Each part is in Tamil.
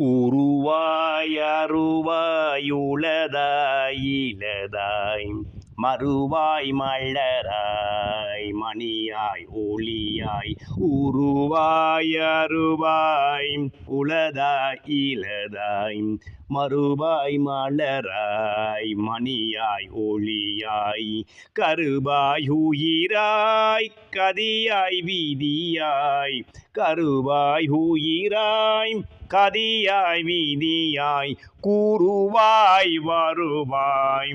உருவாய் அருவாய் உளதாய் இலதாய் மறுவாய் மழ மணியாய் ஒளியாய் உருவாய் அருவாய் உளதாய் இலதாய் மறுபாய் மலராய் மணியாய் ஒளியாய் கருபாய் உயிராய் கதியாய் வீதியாய் கருவாய் உயிராய் கதியாய் வீதியாய் கூறுவாய் வருவாய்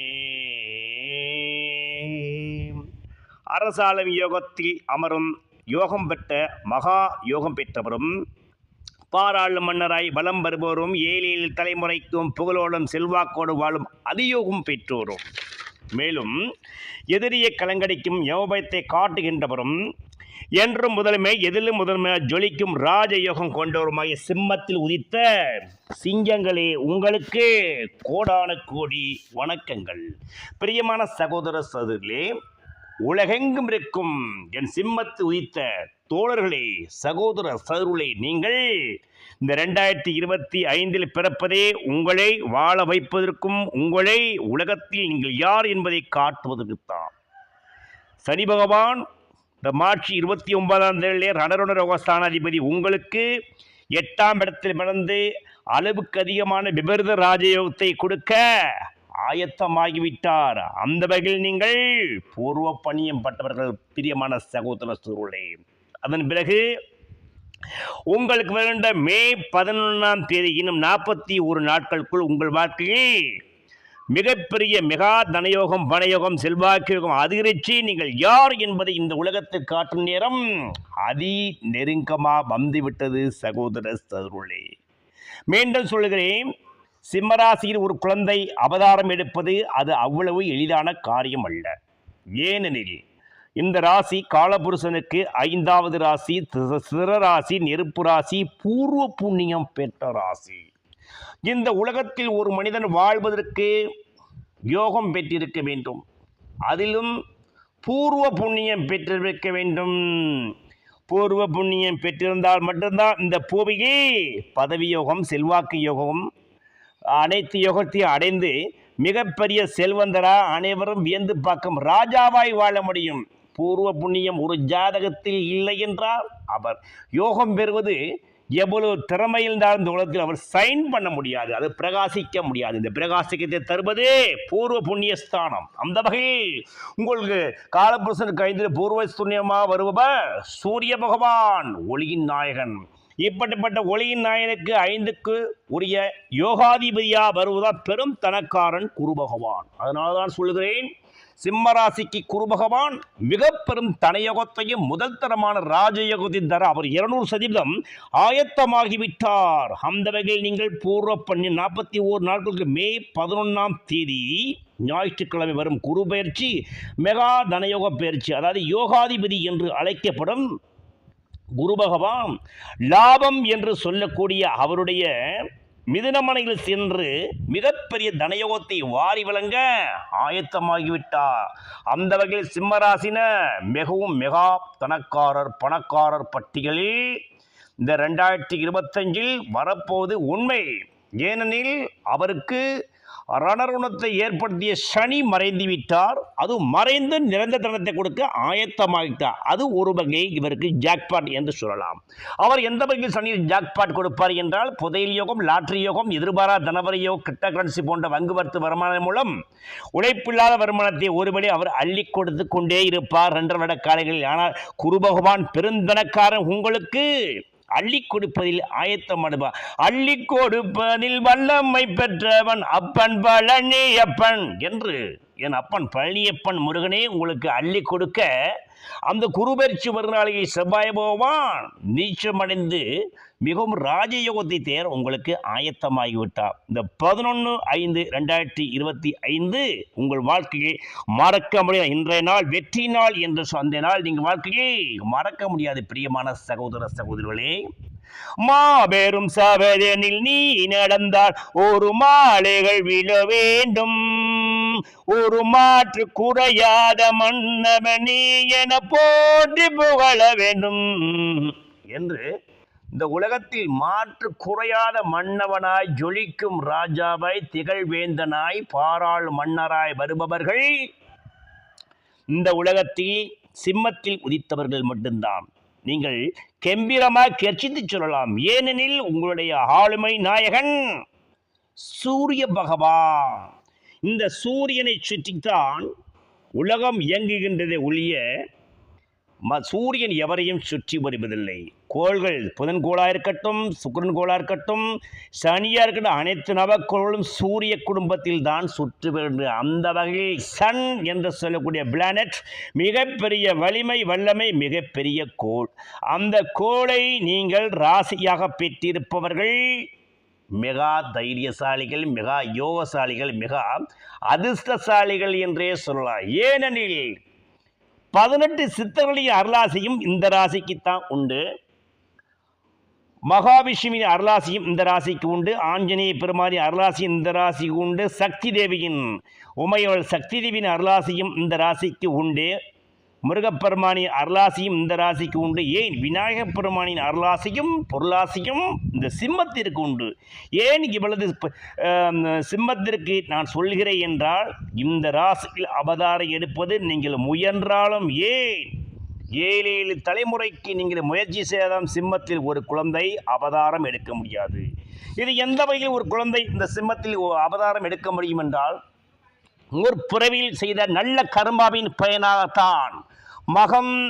அரசாலம் யோகத்தில் அமரும் யோகம் பெற்ற மகா யோகம் பெற்றவரும் பாராளும் மன்னராய் வலம் வருபவரும் ஏழில் தலைமுறைக்கும் புகழோடும் செல்வாக்கோடு வாழும் அதியோகம் பெற்றோரும். மேலும் எதிரியை கலங்கடிக்கும் யோபத்தை காட்டுகின்றவரும் என்றும் முதலுமே எதிலும் முதன்மை ஜொலிக்கும் ராஜயோகம் கொண்டவருமாகிய சிம்மத்தில் உதித்த சிங்கங்களே உங்களுக்கு கோடான கோடி வணக்கங்கள். பிரியமான சகோதர சகோதரர்களே உலகெங்கும் இருக்கும். என் சிம்மத்து உதித்த தோழர்களே சகோதர சதுருளை நீங்கள் இந்த ரெண்டாயிரத்தி இருபத்தி ஐந்தில் பிறப்பதே உங்களை வாழ வைப்பதற்கும் உங்களை உலகத்தில் நீங்கள் யார் என்பதை காட்டுவதற்குத்தான். சனி பகவான் இந்த மார்ச் இருபத்தி ஒன்பதாம் தேதியிலே ரணருண ரோகஸ்தானாதிபதி உங்களுக்கு எட்டாம் இடத்தில் பிறந்து அளவுக்கு அதிகமான விபரீத ராஜயோகத்தை கொடுக்க ஆயத்தமாகிவிட்டார். அந்த வகையில் நீங்கள் பூர்வ பணியம் பட்டவர்கள் பிரியமான சகோதர சூழலே அதன் பிறகு உங்களுக்கு வேண்ட மே பதினொன்றாம் தேதி இன்னும் நாற்பத்தி ஒரு நாட்களுக்குள் உங்கள் வாழ்க்கையில் மிகப்பெரிய மெகா தனயோகம் பணயோகம் செல்வாக்கியோகம் அதிகரித்து நீங்கள் யார் என்பதை இந்த உலகத்தில் காட்டும் நேரம் அதி நெருக்கமாக வந்துவிட்டது சகோதர சதுருளே மீண்டும் சொல்லுகிறேன் சிம்மராசியில் ஒரு குழந்தை அவதாரம் எடுப்பது அது அவ்வளவு எளிதான காரியம் அல்ல. ஏனெனில் இந்த ராசி காலபுருஷனுக்கு ஐந்தாவது ராசி தி- சிரராசி நெருப்பு ராசி பூர்வ புண்ணியம் பெற்ற ராசி. இந்த உலகத்தில் ஒரு மனிதன் வாழ்வதற்கு யோகம் பெற்றிருக்க வேண்டும். அதிலும் பூர்வ புண்ணியம் பெற்றிருக்க வேண்டும். பூர்வ புண்ணியம் பெற்றிருந்தால் மட்டும்தான் இந்த பூமியை பதவி யோகம் செல்வாக்கு யோகம் அனைத்து யோகத்தையும் அடைந்து மிகப்பெரிய செல்வந்தரா அனைவரும் வியந்து பார்க்கும் ராஜாவாய் வாழ முடியும். பூர்வ புண்ணியம் ஒரு ஜாதகத்தில் இல்லை என்றால் அவர். யோகம் பெறுவது எவ்வளவு திறமை இருந்தாலும் இந்த உலகத்தில் அவர் சைன் பண்ண முடியாது. அது பிரகாசிக்க முடியாது. இந்த பிரகாசிக்கத்தை தருவதே பூர்வ புண்ணிய ஸ்தானம் அந்த வகையில் உங்களுக்கு காலபுருஷனுக்கு ஐந்து பூர்வ புண்ணியமாக வருபவர்? சூரிய பகவான் ஒளியின் நாயகன். இப்படிப்பட்ட ஒளியின் நாயனுக்கு ஐந்துக்கு உரிய யோகாதிபதியா வருவதா பெரும் தனக்காரன் குரு பகவான் அதனால தான் சொல்கிறேன் சிம்மராசிக்கு குரு பகவான் மிக பெரும் தனயோகத்தையும் முதல் தரமான ராஜயோகத்தையும் தர அவர் இருநூறு சதவீதம் ஆயத்தமாகிவிட்டார். அந்த வகையில் நீங்கள் பூர்வ பண்ணி நாற்பத்தி ஓரு நாட்களுக்கு மே பதினொன்றாம் தேதி ஞாயிற்றுக்கிழமை வரும் குரு பயிற்சி மெகா தனயோக பயிற்சி அதாவது யோகாதிபதி என்று அழைக்கப்படும் குரு பகவான் லாபம் என்று சொல்லக்கூடிய அவருடைய மிதுனமனையில் சென்று மிகப்பெரிய தனயோகத்தை வாரி வழங்க ஆயத்தமாகிவிட்டார். அந்த வகையில் சிம்மராசின மிகவும் மெகா தனக்காரர் பணக்காரர் பட்டியலில் இந்த ரெண்டாயிரத்தி இருபத்தஞ்சில் வரப்போவது உண்மை. ஏனெனில் அவருக்கு ரணருணத்தை ஏற்படுத்திய சனி மறைந்து விட்டார். அது மறைந்து நிரந்தர தனத்தை கொடுக்க ஆயத்தமாகிட்டார். அது ஒரு வகையை இவருக்கு ஜாக்பாட் என்று சொல்லலாம். அவர் எந்த வகையில் சனி ஜாக்பாட் கொடுப்பார் என்றால் புதையல் யோகம் லாட்டரி யோகம் எதிர்பாரா தனவரி யோகம் கிட்ட கரன்சி போன்ற வங்குவர்த்து வருமானம் மூலம் உழைப்பில்லாத வருமானத்தை ஒருபடி அவர் அள்ளி கொடுத்து கொண்டே இருப்பார். ரெண்டரை வருட காலங்களில். ஆனால் குரு பகவான் பெருந்தனக்காரன் உங்களுக்கு அள்ளி கொடுப்பதில் ஆயத்தமாடுவார் அள்ளி கொடுப்பதில் வல்லமை பெற்றவன். அப்பன் பழனியப்பன் என்று என் அப்பன் பழனியப்பன் முருகனே உங்களுக்கு அள்ளி கொடுக்க அந்த குருபெயர்ச்சி வருநாளிகை செவ்வாய் பகவான் நீச்சமடைந்து மிகவும் ராஜயோகத்தை தேர் உங்களுக்கு ஆயத்தமாகிவிட்டார் இந்த பதினொன்று ஐந்து ரெண்டாயிரத்தி இருபத்தி ஐந்து உங்கள் வாழ்க்கையை மறக்க முடியாது இன்றைய நாள் வெற்றி நாள் என்று சொந்த நாள். நீங்கள் வாழ்க்கையை மறக்க முடியாது பிரியமான சகோதர சகோதரிகளே மாபெரும் சபதனில் நீ நடந்தால் ஒரு மாலைகள் விழ வேண்டும். ஒரு மாற்று குறையாத மன்னவனே என போற்றி புகழ வேண்டும். என்று இந்த உலகத்தில் மாற்று குறையாத மன்னவனாய் ஜொலிக்கும் ராஜாவாய் திகழ்வேந்தனாய் பாராள் மன்னராய் வருபவர்கள் இந்த உலகத்தில் சிம்மத்தில் உதித்தவர்கள் மட்டும்தான். நீங்கள் கெம்பீரமாக கெர்ச்சித்து சொல்லலாம். ஏனெனில் உங்களுடைய ஆளுமை நாயகன் சூரிய பகவான். இந்த சூரியனை சுற்றித்தான் உலகம் இயங்குகின்றதை ஒழிய சூரியன் எவரையும் சுற்றி வருவதில்லை. கோள்கள் புதன் கோளாக இருக்கட்டும் சுக்கிரன் கோளாக இருக்கட்டும் சனியாக இருக்கட்டும் அனைத்து நவக்கோள்களும் சூரிய குடும்பத்தில் தான் சுற்றி வருகின்ற அந்த வகையில் சன் என்று சொல்லக்கூடிய பிளானட் மிகப்பெரிய வலிமை வல்லமை மிகப்பெரிய கோள். அந்த கோளை நீங்கள் ராசியாக பெற்றிருப்பவர்கள் மிகா தைரியசாலிகள் மிகா யோகசாலிகள் மிகா அதிர்ஷ்டசாலிகள் என்றே சொல்லலாம். ஏனெனில் பதினெட்டு சித்தர்களின் அருளாசியும் இந்த ராசிக்குத்தான் உண்டு. மகாவிஷ்ணுவின் அருளாசியும் இந்த ராசிக்கு உண்டு. ஆஞ்சநேய பெருமானின் அருளாசியும் இந்த ராசிக்கு உண்டு. சக்தி தேவியின் உமையவள் சக்தி தேவியின் அருளாசியும் இந்த ராசிக்கு உண்டு. முருகப்பெருமானின் அருளாசியும் இந்த ராசிக்கு உண்டு. ஏன்? விநாயகப் பெருமானின் அருளாசியும் பொருளாசியும் இந்த சிம்மத்திற்கு உண்டு. ஏன் இவ்வளவு சிம்மத்திற்கு நான் சொல்கிறேன் என்றால் இந்த ராசியில் அவதாரம் எடுப்பது நீங்கள் முயன்றாலும் ஏன்? ஏழு ஏழு தலைமுறைக்கு நீங்கள் முயற்சி செய்தாலும் சிம்மத்தில் ஒரு குழந்தை அவதாரம் எடுக்க முடியாது. இது எந்த வகையில் ஒரு குழந்தை இந்த சிம்மத்தில் அவதாரம் எடுக்க முடியும் என்றால் முற்பிறவியில் செய்த நல்ல கர்மாவின் பயனாகத்தான். மகம்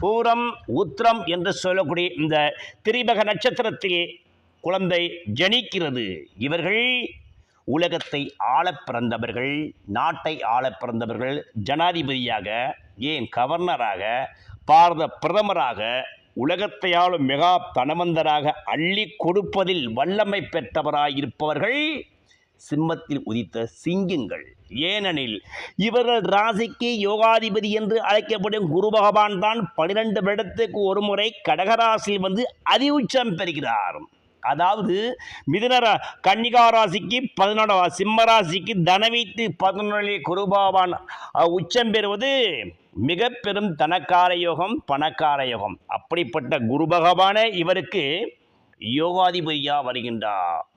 பூரம் உத்திரம் என்று சொல்லக்கூடிய இந்த திரிபக நட்சத்திரத்தில் குழந்தை ஜனிக்கிறது. இவர்கள் உலகத்தை ஆளப் பிறந்தவர்கள் நாட்டை ஆளப் பிறந்தவர்கள். ஜனாதிபதியாக ஏன் கவர்னராக பாரத பிரதமராக உலகத்தை ஆளும் மெகா தனவந்தராக அள்ளி கொடுப்பதில் வல்லமை பெற்றவராயிருப்பவர்கள் சிம்மத்தில் உதித்த சிங்கங்கள். ஏனெனில் இவர்கள் ராசிக்கு யோகாதிபதி என்று அழைக்கப்படும் குரு பகவான் தான் பனிரெண்டு வருடத்துக்கு ஒரு முறை கடகராசியில் வந்து அதிஉச்சம் பெறுகிறார். அதாவது மிதுன ரா- கன்னிகா ராசிக்கு பதினொன்று சிம்ம ராசிக்கு தனவீட்டு பதினொன்றில் உச்சம் பெறுவது மிக பெரும் தனக்கார யோகம் பணக்கார யோகம். அப்படிப்பட்ட குரு பகவானே இவருக்கு யோகாதிபதியாக வருகின்றார்.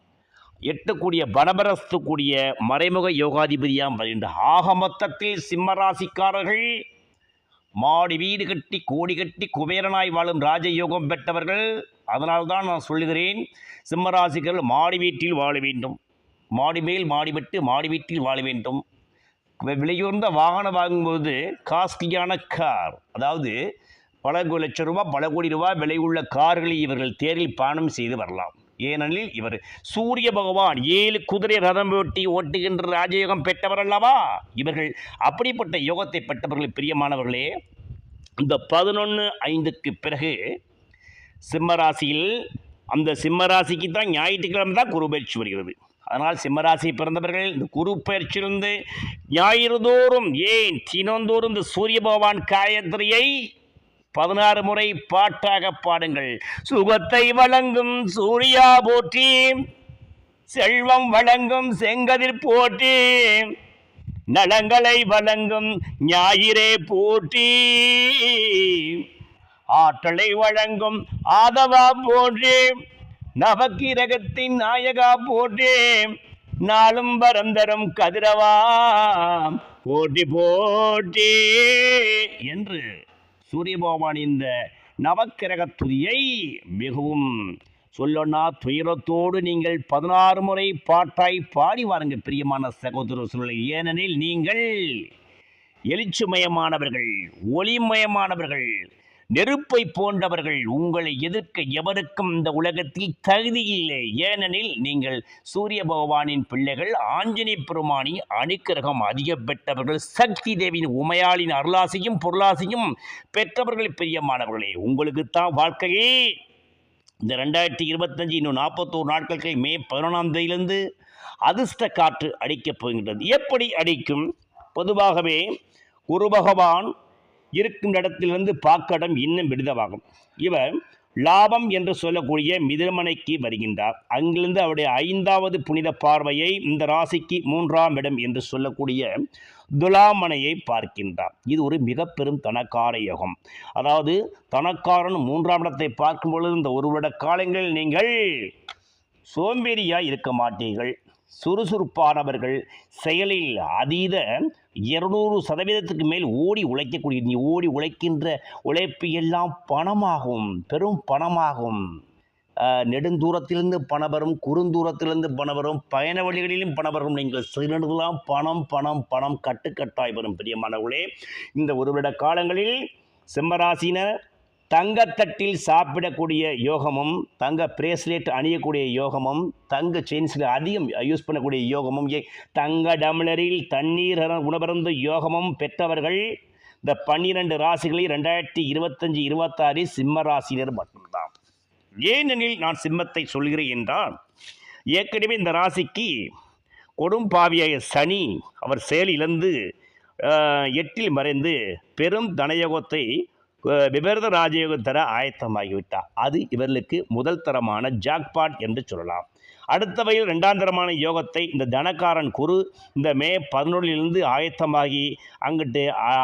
எட்டக்கூடிய பனபரஸ்து கூடிய மறைமுக யோகாதிபதியாம் வருகின்ற ஆக மொத்தத்தில் சிம்மராசிக்காரர்கள் மாடி வீடு கட்டி கோடி கட்டி குபேரனாய் வாழும் ராஜயோகம் பெற்றவர்கள். அதனால்தான் நான் சொல்லுகிறேன் சிம்மராசிக்கர்கள் மாடி வீட்டில் வாழ வேண்டும். மாடி மேல் மாடி விட்டு மாடி வீட்டில் வாழ வேண்டும். விலையுர்ந்த விலையுயர்ந்த வாகனம் வாங்கும்போது காஸ்ட்லியான கார் அதாவது பல லட்சம் ரூபாய் பல கோடி ரூபாய் விலை உள்ள கார்களை இவர்கள் தேரில் பயணம் செய்து வரலாம். ஏனெனில் இவர் சூரிய பகவான் ஏழு குதிரை ரதம் ஓட்டி ஓட்டுகின்ற ராஜயோகம் பெற்றவர் அல்லவா? இவர்கள் அப்படிப்பட்ட யோகத்தை பெற்றவர்கள் பிரியமானவர்களே இந்த பதினொன்று ஐந்துக்கு பிறகு சிம்மராசியில் அந்த சிம்மராசிக்கு தான் ஞாயிற்றுக்கிழமை தான் குரு பயிற்சி வருகிறது. அதனால் சிம்மராசி பிறந்தவர்கள் இந்த குரு பயிற்சியிலிருந்து ஞாயிறு தோறும் ஏன் தினந்தோறும் இந்த சூரிய பகவான் காயத்ரியை பதினாறு முறை பாட்டாக பாடுங்கள். சுகத்தை வழங்கும் சூர்யா போற்றி செல்வம் வழங்கும் செங்கதிர் போற்றி நலங்களை வழங்கும் ஞாயிறே போற்றி. ஆற்றலை வழங்கும் ஆதவா போற்றி நவக்கிரகத்தின் நாயகா போற்றி நாளும் வரந்தரும் கதிரவா. போட்டி போட்டி என்று சூரிய பகவான் இந்த நவக்கிரக துதியை மிகவும் சொல்லனா துயரத்தோடு நீங்கள் பதினாறு முறை பாட்டாய் பாடி வாருங்க பிரியமான சகோதர சூழலை ஏனெனில் நீங்கள் எழுச்சிமயமானவர்கள் ஒளிமயமானவர்கள். நெருப்பை போன்றவர்கள் உங்களை எதிர்க்க எவருக்கும் இந்த உலகத்தில் தகுதி இல்லை. ஏனெனில் நீங்கள் சூரிய பகவானின் பிள்ளைகள் ஆஞ்சநேய பெருமானி அனுக்கிரகம் அதிக பெற்றவர்கள் சக்தி தேவியின் உமையாளின் அருளாசையும் பொருளாசையும் பெற்றவர்கள் பிரியமானவர்களே உங்களுக்குத்தான் வாழ்க்கையே. இந்த ரெண்டாயிரத்தி இருபத்தஞ்சி இன்னும் நாற்பத்தோரு நாட்களுக்கு மே பதினொன்றாம் தேதியிலிருந்து அதிர்ஷ்ட காற்று அடிக்கப் போகின்றது. எப்படி அடிக்கும்? பொதுவாகவே குரு பகவான் இருக்கும் இடத்திலிருந்து பாக்கடம் இன்னும் விடுதமாகும் இவர் லாபம் என்று சொல்லக்கூடிய மிதிரமனைக்கு வருகின்றார். அங்கிருந்து அவருடைய ஐந்தாவது புனித பார்வையை இந்த ராசிக்கு மூன்றாம் இடம் என்று சொல்லக்கூடிய துலாமனையை பார்க்கின்றார். இது ஒரு மிக பெரும் தனக்கார யோகம். அதாவது தனக்காரன் மூன்றாம் இடத்தை பார்க்கும் பொழுது இந்த ஒரு வருட காலங்களில் நீங்கள் சோம்பேறியாக இருக்க மாட்டீர்கள். சுறுசுறுப்பானவர்கள் செயலில் அதீத இருநூறு சதவீதத்துக்கு மேல் ஓடி உழைக்கக்கூடிய நீ ஓடி உழைக்கின்ற உழைப்பு எல்லாம் பணமாகும் பெரும் பணமாகும். நெடுந்தூரத்திலிருந்து பணம் வரும் குறுந்தூரத்திலிருந்து பணம் வரும் பயண வழிகளிலும் பணம் வரும். நீங்கள் சிறிதெல்லாம் பணம் பணம் பணம் கட்டுக்கட்டாய் வரும் பிரியமானவர்களே. இந்த ஒரு வருட காலங்களில் சிம்மராசினர் தங்கத்தட்டில் சாப்பிடக்கூடிய யோகமும் தங்க பிரேஸ்லெட் அணியக்கூடிய யோகமும் தங்க செயின்ஸில் அதிகம் யூஸ் பண்ணக்கூடிய யோகமும் ஏ- தங்க டம்ளரில் தண்ணீர் உணவருந்து உணவருந்த யோகமும் பெற்றவர்கள் இந்த பன்னிரண்டு ராசிகளில் ரெண்டாயிரத்தி இருபத்தஞ்சி இருபத்தாறு சிம்ம ராசினர் மட்டும்தான். ஏனெனில் நான் சிம்மத்தை சொல்கிறேன் என்றால் ஏற்கனவே இந்த ராசிக்கு கொடும் பாவியாய சனி அவர் செயலிழந்து எட்டில் மறைந்து பெரும் தனயோகத்தை விபரீத ராஜயோகம் தர ஆயத்தமாகிவிட்டார் அது இவர்களுக்கு முதல் தரமான ஜாக்பாட் என்று சொல்லலாம். அடுத்தவையில் ரெண்டாம் தரமான யோகத்தை இந்த தனக்காரன் குரு இந்த மே பதினொன்றிலிருந்து ஆயத்தமாகி அங்கிட்டு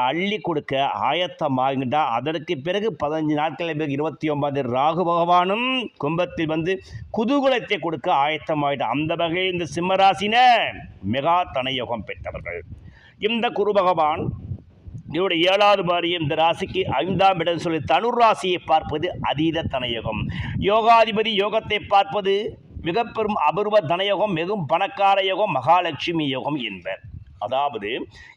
அள்ளி கொடுக்க ஆயத்தமாகிட்டா அதற்கு பிறகு பதினஞ்சு நாட்கள் பிறகு இருபத்தி ஒன்பது ராகு பகவானும் கும்பத்தில் வந்து குதூகுலத்தை கொடுக்க ஆயத்தமாகிட்டான் அந்த வகையில் இந்த சிம்மராசின மெகா தனயோகம் பெற்றவர்கள். இந்த குரு பகவான் இதனுடைய ஏழாவது பாரியம் இந்த ராசிக்கு ஐந்தாம் இடம் சொல்லி தனுர் ராசியை பார்ப்பது அதீத தனயோகம். யோகாதிபதி யோகத்தை பார்ப்பது மிக பெரும் அபூர்வ தனயோகம் மிகவும் பணக்கார யோகம் மகாலட்சுமி யோகம் என்பர். அதாவது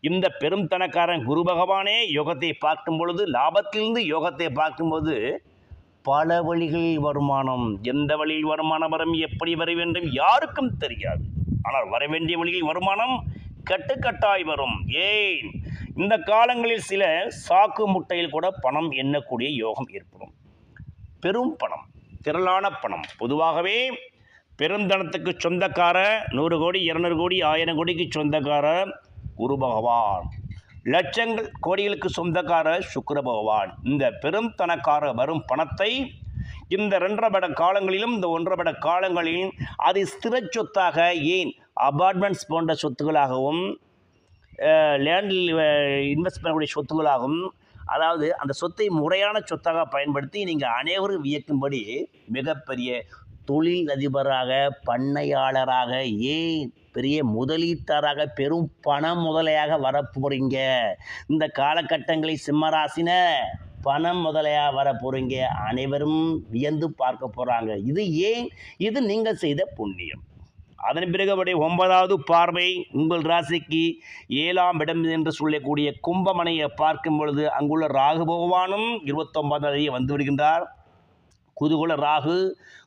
இந்த பெரும் தனக்காரன் குரு பகவானே யோகத்தை பார்க்கும் பொழுது லாபத்திலிருந்து யோகத்தை பார்க்கும்போது பல வழிகளில் வருமானம். எந்த வழியில் வருமானம் வரும் எப்படி வர வேண்டும் யாருக்கும் தெரியாது. ஆனால் வர வேண்டிய வழியில் வருமானம் கட்டுக்கட்டாய் வரும். ஏன்? இந்த காலங்களில் சில சாக்கு முட்டையில் கூட பணம் எண்ணக்கூடிய யோகம் ஏற்படும். பெரும் பணம் திரளான பணம். பொதுவாகவே பெருந்தனத்துக்கு சொந்தக்கார நூறு கோடி இரநூறு கோடி ஆயிரம் கோடிக்கு சொந்தக்கார குரு பகவான். லட்சங்கள் கோடிகளுக்கு சொந்தக்கார சுக்கர பகவான். இந்த பெரும் தனக்கார வரும் பணத்தை இந்த ரெண்டரை பட காலங்களிலும் இந்த ஒன்றரை பட காலங்களிலும் அது ஸ்திர சொத்தாக ஏன் அபார்ட்மெண்ட்ஸ் போன்ற சொத்துக்களாகவும் லேண்டில் இன்வெஸ்ட் பண்ணக்கூடிய சொத்துக்களாகும் அதாவது அந்த சொத்தை முறையான சொத்தாக பயன்படுத்தி நீங்கள் அனைவரும் வியக்கும்படி மிகப்பெரிய தொழில் அதிபராக பண்ணையாளராக ஏன் பெரிய முதலீட்டாராக பெரும் பண முதலையாக வரப்போறீங்க? இந்த காலகட்டங்களில் சிம்மராசின பணம் முதலையாக வர போகிறீங்க அனைவரும் வியந்து பார்க்க போகிறாங்க இது ஏன்? இது நீங்கள் செய்த புண்ணியம். அதன் பிறகு அவருடைய ஒன்பதாவது பார்வை உங்கள் ராசிக்கு ஏழாம் இடம் என்று சொல்லக்கூடிய கும்பமனையை பார்க்கும் பொழுது அங்குள்ள ராகு பகவானும் இருபத்தொன்பதாம் தேதி வந்து விடுகின்றார். குதுகுல ராகு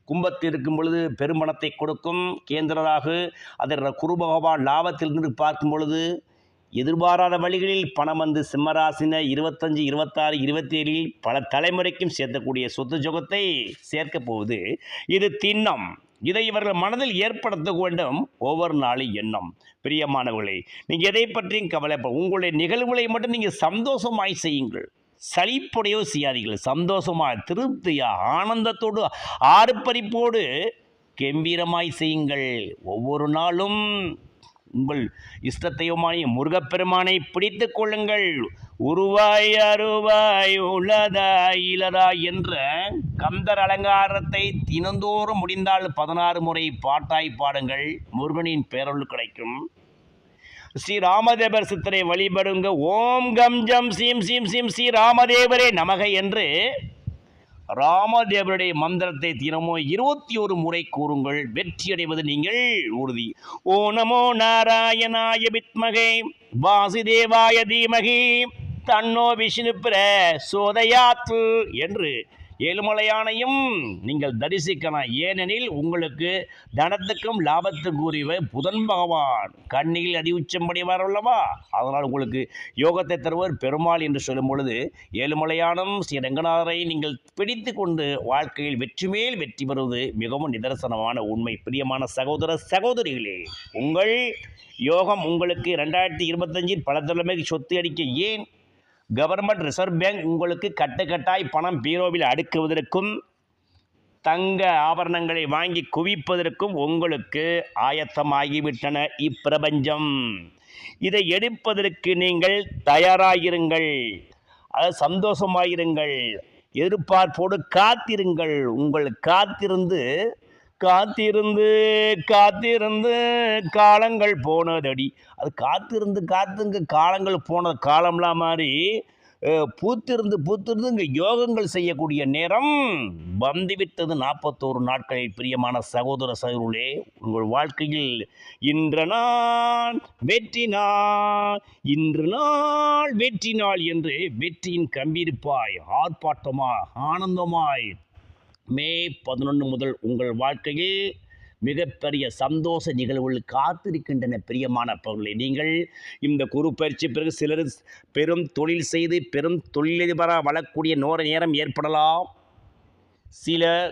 கும்பத்தில் இருக்கும் பொழுது பெருமணத்தை கொடுக்கும். கேந்திர ராகு அதில் குரு பகவான் லாபத்திலிருந்து பார்க்கும் பொழுது எதிர்பாராத வழிகளில் பணம் வந்து சிம்மராசின இருபத்தஞ்சு இருபத்தாறு இருபத்தேழில் பல தலைமுறைக்கும் சேர்த்தக்கூடிய சொத்து சுகத்தை சேர்க்கப் போகுது. இது திண்ணம். இதை இவர்கள் மனதில் ஏற்படுத்த வேண்டும். ஒவ்வொரு நாளும் எண்ணம். பிரியமானவர்களே நீங்கள் எதை பற்றியும் கவலைப்பட உங்களுடைய நிகழ்வுகளை மட்டும் நீங்கள் சந்தோஷமாய் செய்யுங்கள். சளிப்புடையோ செய்யாதீர்கள். சந்தோஷமாக திருப்தியாக ஆனந்தத்தோடு ஆறுப்பறிப்போடு கெம்பீரமாய் செய்யுங்கள். ஒவ்வொரு நாளும் உங்கள் இஷ்டத்தையுமாய் முருகப்பெருமானை பிடித்து கொள்ளுங்கள். உருவாய் அருவாய் உளதா இலதா என்ற கந்தர் அலங்காரத்தை தினந்தோறும் முடிந்தால் பதினாறு முறை பாட்டாய் பாடுங்கள். முருகனின் பேரொள் கிடைக்கும். ஸ்ரீ ராமதேவர் சித்தரை வழிபடுங்க. ஓம் கம் ஜம் சீம் சீம் சீம் ஸ்ரீ ராமதேவரே நமக என்று ராமதேவருடைய மந்திரத்தை தினமும் இருபத்தி ஒரு முறை கூறுங்கள். வெற்றியடைவது நீங்கள் உறுதி. ஓ நமோ நாராயணாய வித்மகே. வாசுதேவாய தீமகி. தன்னோ விஷ்ணு பிர சோதயாத்து என்று ஏழுமலையானையும் நீங்கள் தரிசிக்கலாம். ஏனெனில் உங்களுக்கு தனத்துக்கும் லாபத்துக்கும் உரிய புதன் பகவான். கண்ணியில் அடி உச்சம்படிவார் அல்லவா அதனால் உங்களுக்கு யோகத்தை தருவர் பெருமாள் என்று சொல்லும் பொழுது ஏழுமலையானம் ஸ்ரீ ரங்கநாதரை நீங்கள் பிடித்து கொண்டு வாழ்க்கையில் வெற்றி மேல் வெற்றி பெறுவது மிகவும் நிதர்சனமான உண்மை. பிரியமான சகோதர சகோதரிகளே உங்கள் யோகம் உங்களுக்கு ரெண்டாயிரத்தி இருபத்தஞ்சில் பல தலைமைக்கு சொத்து அடிக்க ஏன் கவர்மெண்ட் ரிசர்வ் பேங்க் உங்களுக்கு கட்டுக்கட்டாய் பணம் பீரோவில் அடுக்குவதற்கும் தங்க ஆபரணங்களை வாங்கி குவிப்பதற்கும் உங்களுக்கு ஆயத்தமாகிவிட்டன இப்பிரபஞ்சம். இதை எடுப்பதற்கு நீங்கள் தயாராகிருங்கள் அது சந்தோஷமாயிருங்கள். எதிர்பார்ப்போடு காத்திருங்கள். உங்கள் காத்திருந்து காத்திருந்து காத்திருந்து காலங்கள் போனதடி. அது காத்திருந்து காத்துங்க காலங்கள் போன காலம்லாம் மாதிரி பூத்திருந்து பூத்திருந்து இங்கே யோகங்கள் செய்யக்கூடிய நேரம் வந்துவிட்டது. நாற்பத்தோரு நாட்களில் பிரியமான சகோதர சகோதரே உங்கள் வாழ்க்கையில் இன்ற நாள் வெற்றி நாள் இன்று நாள் வெற்றி நாள் என்று வெற்றியின் கம்பீரிப்பாய் ஆர்ப்பாட்டமாய் ஆனந்தமாய் மே பதினொன்று முதல் உங்கள் வாழ்க்கையில் மிகப்பெரிய சந்தோஷ நிகழ்வுகள் காத்திருக்கின்றன பிரியமான பொருளை நீங்கள் இந்த குரு பயிற்சி பிறகு சிலர் பெரும் தொழில் செய்து பெரும் தொழிலதிபராக வளரக்கூடிய நோர நேரம் ஏற்படலாம். சிலர்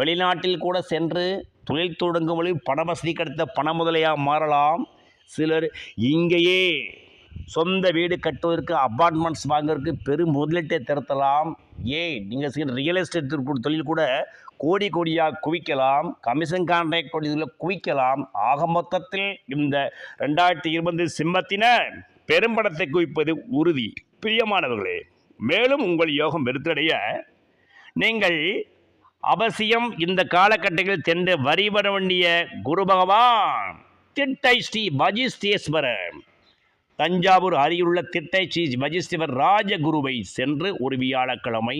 வெளிநாட்டில் கூட சென்று தொழில் தொடங்கும் வழி பண வசதி கிடைத்த பண முதலையாக மாறலாம். சிலர் இங்கேயே சொந்த வீடு கட்டுவதற்கு அப்பார்ட்மெண்ட்ஸ் வாங்குறதுக்கு பெரும் முதலீட்டை திறத்தலாம் ஏன் நீங்கள் செய்கிற ரியல் எஸ்டேட் தொழில் கூட கோடி கோடியாக குவிக்கலாம். கமிஷன் கான்ட்ராக்ட் இதில் குவிக்கலாம். ஆக மொத்தத்தில் இந்த ரெண்டாயிரத்தி இருபது சிம்மத்தினர் பெரும்படத்தை குவிப்பது உறுதி. பிரியமானவர்களே மேலும் உங்கள் யோகம் வெறுத்தடைய நீங்கள் அவசியம் இந்த காலகட்டத்தில் சென்று வர வேண்டிய குரு பகவான் திட்டை ஸ்ரீ வஜிஸ்தேஸ்வரர் தஞ்சாவூர் அருகிலுள்ள திட்டை ஸ்ரீ வஜிஸ்தேவர் ராஜகுருவை சென்று ஒரு வியாழக்கிழமை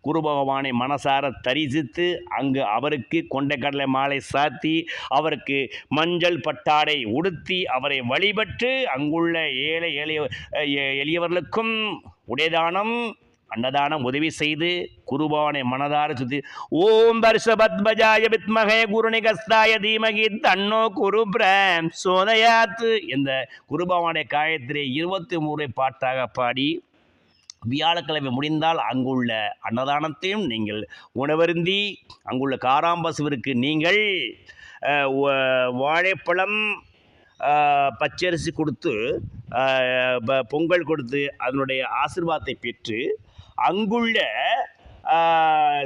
குரு பகவானை மனசார தரிசித்து அங்கு அவருக்கு கொண்டைக்கடலை மாலை சாத்தி அவருக்கு மஞ்சள் பட்டாடை உடுத்தி அவரை வழிபட்டு அங்குள்ள ஏழை எளிய எளியவர்களுக்கும் உடைதானம் அன்னதானம் உதவி செய்து குருபானை மனதார சுத்தி ஓம் பர்ஷபத்மஜாய வித்மகே குருநிகஸ்தாய தீமகி தன்னோ குரு பிரம் சோதயாத்து இந்த குருபவானை காயத்திரை இருபத்தி மூணு பாட்டாக பாடி வியாழக்கிழமை முடிந்தால் அங்குள்ள அன்னதானத்தையும் நீங்கள் உணவருந்தி அங்குள்ள காராம்பசுவிற்கு நீங்கள் வாழைப்பழம் பச்சரிசி கொடுத்து ப- பொங்கல் கொடுத்து அதனுடைய ஆசிர்வாதத்தை பெற்று அங்குள்ள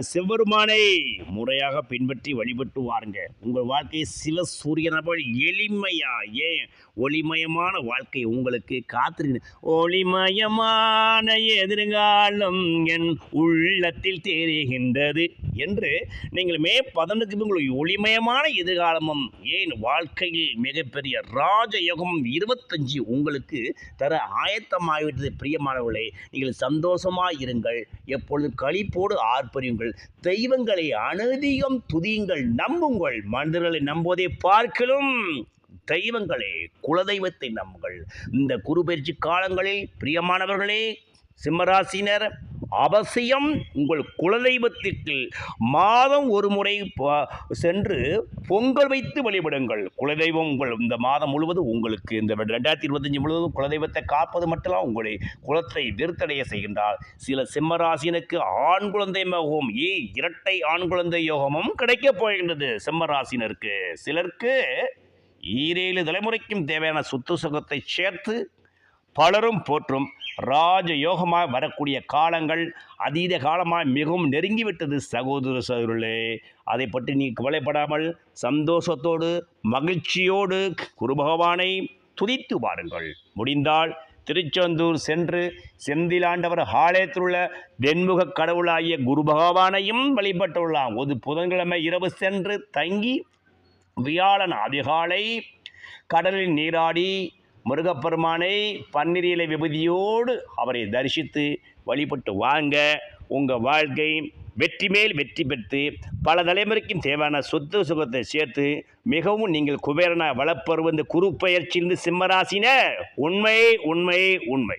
சிவருமானை முறையாக பின்பற்றி வழிபட்டு வாருங்க உங்கள் வாழ்க்கை சிவ சூரியனை போல் எளிமையா? ஏன்? ஒளிமயமான வாழ்க்கை உங்களுக்கு காத்திருக்கு ஒளிமயமான எதிர்காலம் என் உள்ளத்தில் தெரிகின்றது என்று நீங்கள் மே பதினொன்றுக்கு உங்களுக்கு ஒளிமயமான எதிர்காலமும் ஏன் வாழ்க்கையில் மிகப்பெரிய ராஜயோகம் இருபத்தஞ்சு உங்களுக்கு தர ஆயத்தமாகிவிட்டது பிரியமானவர்களே நீங்கள் சந்தோஷமாக இருங்கள். எப்பொழுது களிப்போடு ஆர்ப்பரியுங்கள். தெய்வங்களை அனதிகம் துதியுங்கள். நம்புங்கள். மனிதர்களை நம்புவதை பார்க்கலும். தெய்வங்களே குலதெய்வத்தை நம்புங்கள். இந்த குரு பயிற்சி காலங்களில் பிரியமானவர்களே சிம்மராசினர் அவசியம் உங்கள் குலதெய்வத்திற்கு மாதம் ஒரு முறை சென்று பொங்கல் வைத்து வழிபடுங்கள். குலதெய்வம் உங்கள் இந்த மாதம் முழுவதும் உங்களுக்கு இந்த ரெண்டாயிரத்தி இருபத்தஞ்சு முழுவதும் குலதெய்வத்தை காப்பது மட்டும் உங்களை குலத்தை வெறுத்தடைய செய்கின்றார். சில சிம்மராசினுக்கு ஆண் குழந்தை யோகம் ஏ இரட்டை ஆண் குழந்தை யோகமும் கிடைக்கப் போகின்றது சிம்மராசினருக்கு. சிலருக்கு ஈரேழு தலைமுறைக்கும் தேவையான சொத்து சுகத்தை சேர்த்து பலரும் போற்றும் ராஜ யோகமாக வரக்கூடிய காலங்கள் அதீத காலமாக மிகவும் நெருங்கிவிட்டது சகோதர சகோதரர்களே. அதை பற்றி நீ கவலைப்படாமல் சந்தோஷத்தோடு மகிழ்ச்சியோடு குரு பகவானை துதித்து வாருங்கள். முடிந்தால் திருச்செந்தூர் சென்று செந்திலாண்டவர் ஆலயத்தில் உள்ள வெண்முக கடவுளாகிய குரு பகவானையும் வழிபட்டுள்ளாம் ஒரு புதன்கிழமை இரவு சென்று தங்கி வியாழன் அதிகாலை கடலில் நீராடி முருகப்பெருமானை பன்னிரியலை விபதியோடு அவரை தரிசித்து வழிபட்டு வாங்க. உங்கள் வாழ்க்கை வெற்றி மேல் வெற்றி பெற்று பல தலைமுறைக்கும் தேவையான சொத்து சுகத்தை சேர்த்து மிகவும் நீங்கள் குபேரனா வளப்பருவ இந்த குரு பயிற்சியிலிருந்து சிம்மராசின உண்மை உண்மை உண்மை.